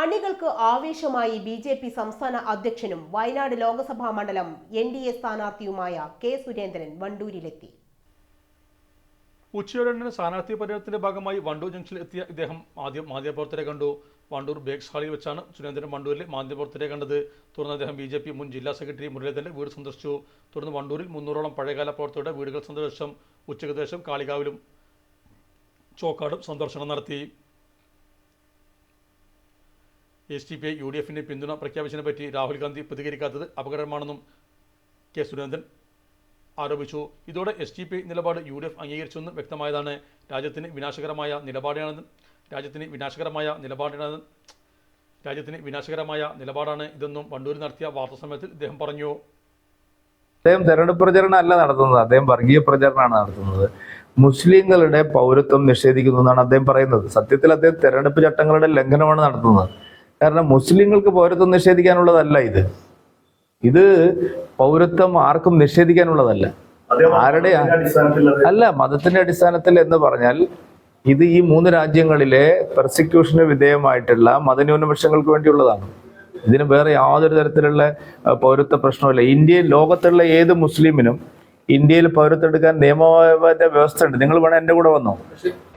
അണികൾക്ക് ആവേശമായി B J P സംസ്ഥാന അധ്യക്ഷനും വയനാട് ലോക്സഭാ മണ്ഡലം എൻ ഡി എ സ്ഥാനാർത്ഥിയുമായ കെ സുരേന്ദ്രൻ വണ്ടൂരിലെത്തി. ഉച്ചയോടെ സ്ഥാനാർത്ഥി പര്യടനത്തിന്റെ ഭാഗമായി വണ്ടൂർ ജംഗ്ഷനിൽ എത്തിയ ഇദ്ദേഹം ആദ്യം മാധ്യമപ്രവർത്തകരെ കണ്ടു. വണ്ടൂർ ബേക്സ് ഹാളിൽ വെച്ചാണ് സുരേന്ദ്രൻ വണ്ടൂരിലെ മാധ്യമപ്രവർത്തകരെ കണ്ടത്. തുടർന്ന് അദ്ദേഹം ബി ജെ പി മുൻ ജില്ലാ സെക്രട്ടറി മുരളീധരന്റെ വീട് സന്ദർശിച്ചു. തുടർന്ന് വണ്ടൂരിൽ മുന്നൂറോളം പഴയകാല പ്രവർത്തകരുടെ വീടുകൾ സന്ദർശനം ഉച്ചയ്ക്ക് ശേഷം കാളികാവിലും ചോക്കാടും സന്ദർശനം നടത്തി. S T P I U D എഫിന് പിന്തുണ പ്രഖ്യാപിച്ചതിനെ പറ്റി രാഹുൽ ഗാന്ധി പ്രതികരിക്കാത്തത് അപകടമാണെന്നും കെ സുരേന്ദ്രൻ ആരോപിച്ചു. ഇതോടെ എസ് ടി പി ഐ നിലപാട് യു ഡി എഫ് അംഗീകരിച്ചെന്നും വ്യക്തമായതാണ്. രാജ്യത്തിന് വിനാശകരമായ നിലപാടാണെന്നും രാജ്യത്തിന് വിനാശകരമായ നിലപാടാണെന്നും രാജ്യത്തിന് വിനാശകരമായ നിലപാടാണ് ഇതെന്നും വണ്ടൂരിൽ നടത്തിയ വാർത്താസമ്മേളനത്തിൽ അദ്ദേഹം പറഞ്ഞു. അദ്ദേഹം തെരഞ്ഞെടുപ്പ് പ്രചരണം അല്ല നടത്തുന്നത്. അദ്ദേഹം വർഗീയ പ്രചരണമാണ് നടത്തുന്നത്. മുസ്ലിങ്ങളുടെ പൗരത്വം നിഷേധിക്കുന്നു എന്നാണ് അദ്ദേഹം പറയുന്നത്. സത്യത്തിൽ അദ്ദേഹം തെരഞ്ഞെടുപ്പ് ചട്ടങ്ങളുടെ ലംഘനമാണ് നടത്തുന്നത്. കാരണം മുസ്ലിങ്ങൾക്ക് പൗരത്വം നിഷേധിക്കാനുള്ളതല്ല ഇത്. ഇത് പൗരത്വം ആർക്കും നിഷേധിക്കാനുള്ളതല്ല. ആരുടെയാ അല്ല മതത്തിന്റെ അടിസ്ഥാനത്തിൽ എന്ന് പറഞ്ഞാൽ ഇത് ഈ മൂന്ന് രാജ്യങ്ങളിലെ പെർസിക്യൂഷന് വിധേയമായിട്ടുള്ള മതന്യൂനപക്ഷങ്ങൾക്ക് വേണ്ടിയുള്ളതാണ്. ഇതിന് വേറെ യാതൊരു തരത്തിലുള്ള പൗരത്വ പ്രശ്നമില്ല ഇന്ത്യയിൽ ലോകത്തുള്ള ഏത് മുസ്ലിമിനും ഇന്ത്യയിൽ പൗരത്വം എടുക്കാൻ നിയമപരമായ വ്യവസ്ഥ ഉണ്ട് നിങ്ങൾ വേണം എന്റെ കൂടെ വന്നോ?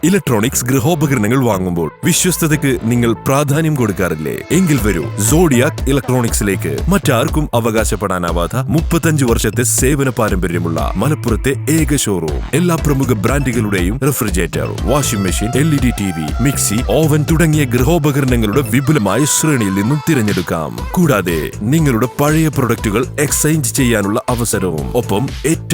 ഇലക്ട്രോണിക്സ് ഗൃഹോപകരണങ്ങൾ വാങ്ങുമ്പോൾ വിശ്വസ്തതയ്ക്ക് നിങ്ങൾ പ്രാധാന്യം കൊടുക്കാറില്ലേ? എങ്കിൽ വരൂ. സോഡിയാക് ഇലക്ട്രോണിക്സിലേക്ക് മറ്റാർക്കും അവകാശപ്പെടാനാവാത്ത മുപ്പത്തഞ്ച് വർഷത്തെ സേവന പാരമ്പര്യമുള്ള മലപ്പുറത്തെ ഏക ഷോറൂം എല്ലാ പ്രമുഖ ബ്രാൻഡുകളുടെയും refrigerator washing machine L E D mixie oven തുടങ്ങിയ ഗൃഹോപകരണങ്ങളുടെ വിപുലമായ ശ്രേണിയിൽ നിന്നും തിരഞ്ഞെടുക്കാം. കൂടാതെ നിങ്ങളുടെ പഴയ പ്രൊഡക്റ്റുകൾ എക്സ്ചേഞ്ച് ചെയ്യാനുള്ള അവസരവും ഒപ്പം